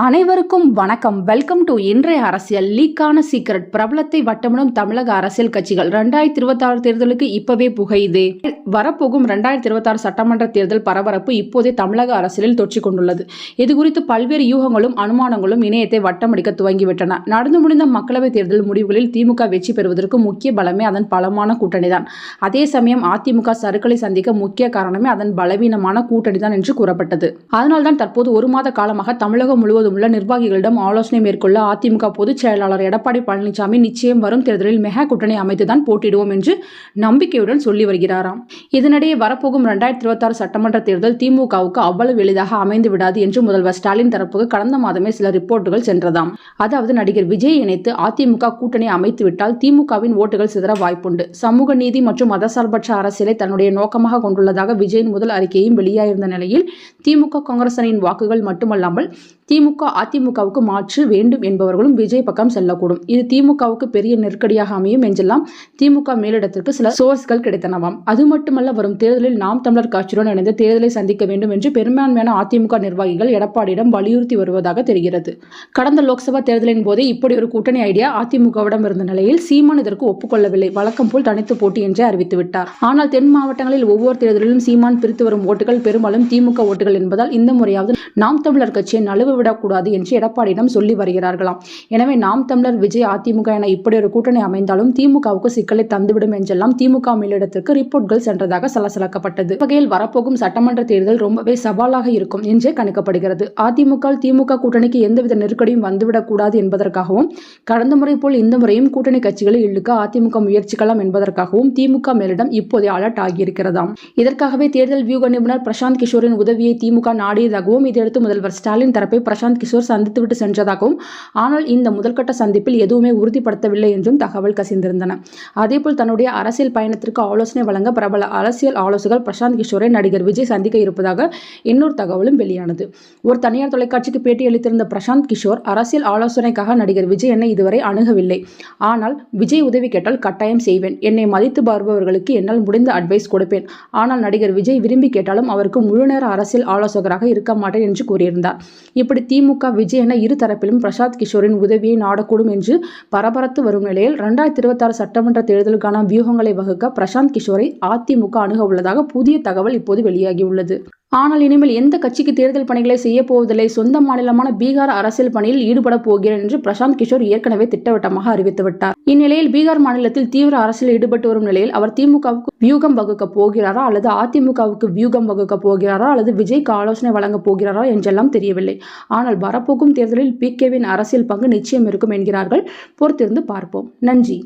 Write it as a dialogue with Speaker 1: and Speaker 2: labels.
Speaker 1: அனைவருக்கும் வணக்கம். Welcome to இன்றைய அரசியல். லீக்கான சீக்ரெட் பிரபலத்தை வட்டமிடும் தமிழக அரசியல் கட்சிகள். ரெண்டாயிரத்தி இருபத்தாறு தேர்தலுக்கு இப்பவே புகையுது வரப்போகும் ரெண்டாயிரத்தி இருபத்தாறு சட்டமன்ற தேர்தல் பரபரப்பு இப்போதே தமிழக அரசியலில் தொற்றிக் கொண்டுள்ளது. இது குறித்து பல்வேறு யூகங்களும் அனுமானங்களும் இணையத்தை வட்டமடிக்க துவங்கிவிட்டன. நடந்து முடிந்த மக்களவைத் தேர்தல் முடிவுகளில் திமுக வெற்றி பெறுவதற்கு முக்கிய பலமே அதன் பலமான கூட்டணிதான். அதே சமயம் அதிமுக சறுக்களை சந்திக்க முக்கிய காரணமே அதன் பலவீனமான கூட்டணிதான் என்று கூறப்பட்டது. அதனால்தான் தற்போது ஒரு மாத காலமாக தமிழகம் முழுவதும் உள்ள நிர்வாகிகளிடம் ஆலோசனை மேற்கொள்ள அதிமுக பொதுச் செயலாளர் எடப்பாடி பழனிசாமி நிச்சயம் வரும் தேர்தலில் மெகா கூட்டணி அமைத்துதான் போட்டியிடுவோம் என்று நம்பிக்கையுடன் சொல்லி வருகிறாராம். இதனிடையே வரப்போகும் ரெண்டாயிரத்தி இருபத்தாறு சட்டமன்ற தேர்தல் திமுகவுக்கு அவ்வளவு எளிதாக அமைந்து விடாது என்று முதல்வர் ஸ்டாலின் தரப்புக்கு கடந்த மாதமே சில ரிப்போர்ட்டுகள் சென்றதாம். அதாவது நடிகர் விஜய் இணைத்து அதிமுக கூட்டணி அமைத்துவிட்டால் திமுகவின் ஓட்டுகள் சிதற வாய்ப்புண்டு. சமூக நீதி மற்றும் மதசார்பற்ற அரசியலை தன்னுடைய நோக்கமாக கொண்டுள்ளதாக விஜயின் முதல் அறிக்கையும் வெளியாயிருந்த நிலையில் திமுக காங்கிரஸ் அணியின் வாக்குகள் மட்டுமல்லாமல் திமுக அதிமுகவுக்கு மாற்று வேண்டும் என்பவர்களும் விஜய் பக்கம் செல்லக்கூடும். இது திமுகவுக்கு பெரிய நெருக்கடியாக அமையும் என்றெல்லாம் திமுக மேலிடத்திற்கு சில சோர்ஸ்கள் கிடைத்தனவாம். அது மட்டுமல்ல வரும் தேர்தலில் நாம் தமிழர் கட்சியுடன் இணைந்து தேர்தலை சந்திக்க வேண்டும் என்று பெரும்பான்மையான அதிமுக நிர்வாகிகள் எடப்பாடியிடம் வலியுறுத்தி வருவதாக தெரிகிறது. கடந்த லோக்சபா தேர்தலின் போதே இப்படி ஒரு கூட்டணி ஐடியா அதிமுகவிடம் இருந்த நிலையில் சீமான் இதற்கு ஒப்புக்கொள்ளவில்லை. வழக்கம் போல் தனித்து போட்டி என்றே அறிவித்துவிட்டார் ஆனால் தென் மாவட்டங்களில் ஒவ்வொரு தேர்தலிலும் சீமான் பிரித்து வரும் ஓட்டுகள் பெரும்பாலும் திமுக ஓட்டுகள் என்பதால் இந்த முறையாவது நாம் தமிழர் கட்சியை நழுவ விடக்கூடாது என்று எடப்பாடியிடம் சொல்லி வருகிறார்களாம். எனவே நாம் தமிழர் விஜய் அதிமுக என இப்படி ஒரு கூட்டணி அமைந்தாலும் திமுகவுக்கு சிக்கலை தந்துவிடும் என்றெல்லாம் திமுக மேலிடத்திற்கு ரிப்போர்ட்கள் சென்றதாக சலசலக்கப்பட்டது. வகையில் வரப்போகும் சட்டமன்ற தேர்தல் ரொம்பவே சவாலாக இருக்கும் என்றே கணிக்கப்படுகிறது. அதிமுக திமுக கூட்டணிக்கு எந்தவித நெருக்கடியும் வந்துவிடக்கூடாது என்பதற்காகவும் கடந்த முறை போல் இந்த முறையும் கூட்டணி கட்சிகளை இழுக்க அதிமுக முயற்சிக்கலாம் என்பதற்காகவும் திமுக மேலிடம் இப்போதே அலர்ட் ஆகியிருக்கிறதாம். இதற்காகவே தேர்தல் வியூக நிபுணர் பிரசாந்த் கிஷோரின் உதவியை திமுக நாடியதாகவும் இதையடுத்து முதல்வர் ஸ்டாலின் தரப்பை பிரசாந்த் கிஷோர் சந்தித்துவிட்டு சென்றதாகவும் ஆனால் இந்த முதல்கட்ட சந்திப்பில் எதுவுமே உறுதிப்படுத்தவில்லை என்றும் தகவல் கசிந்திருந்தன. அதேபோல் தன்னுடைய அரசியல் பயணத்திற்கு ஆலோசனை வழங்க பிரபல அரசியல் ஆலோசகர் பிரசாந்த் கிஷோரை நடிகர் விஜய் சந்திக்க இருப்பதாக இன்னொரு தகவலும் வெளியானது. ஒரு தனியார் தொலைக்காட்சிக்கு பேட்டியளித்திருந்த பிரசாந்த் கிஷோர் அரசியல் ஆலோசனைக்காக நடிகர் விஜய் என்னை இதுவரை அணுகவில்லை. ஆனால் விஜய் உதவி கேட்டால் கட்டாயம் செய்வேன். என்னை மதித்து பார்பவர்களுக்கு என்னால் முடிந்த அட்வைஸ் கொடுப்பேன். ஆனால் நடிகர் விஜய் விரும்பி கேட்டாலும் அவருக்கு முழுநேர அரசியல் ஆலோசகராக இருக்க மாட்டேன் என்று கூறியிருந்தார். இப்படி திமுக விஜய் என இரு தரப்பிலும் பிரசாந்த் கிஷோரின் உதவியை நாடக்கூடும் என்று பரபரத்து வரும் நிலையில் ரெண்டாயிரத்தி இருபத்தாறு சட்டமன்ற தேர்தலுக்கான வியூகங்களை வகுக்க பிரசாந்த் கிஷோரை அதிமுக அணுக உள்ளதாக புதிய தகவல் இப்போது வெளியாகியுள்ளது. ஆனால் இனிமேல் எந்த கட்சிக்கு தேர்தல் பணிகளை செய்ய போவதில்லை. சொந்த மாநிலமான பீகார் அரசியல் பணியில் ஈடுபட போகிறேன் என்று பிரசாந்த் கிஷோர் ஏற்கனவே திட்டவட்டமாக அறிவித்துவிட்டார். இந்நிலையில் பீகார் மாநிலத்தில் தீவிர அரசியல் ஈடுபட்டு வரும் நிலையில் அவர் திமுகவுக்கு வியூகம் வகுக்க போகிறாரா அல்லது அதிமுகவுக்கு வியூகம் வகுக்க போகிறாரா அல்லது விஜய்க்கு ஆலோசனை வழங்கப் போகிறாரா என்றெல்லாம் தெரியவில்லை. ஆனால் வரப்போகும் தேர்தலில் பி அரசியல் பங்கு நிச்சயம் இருக்கும் என்கிறார்கள். பொறுத்திருந்து பார்ப்போம். நன்றி.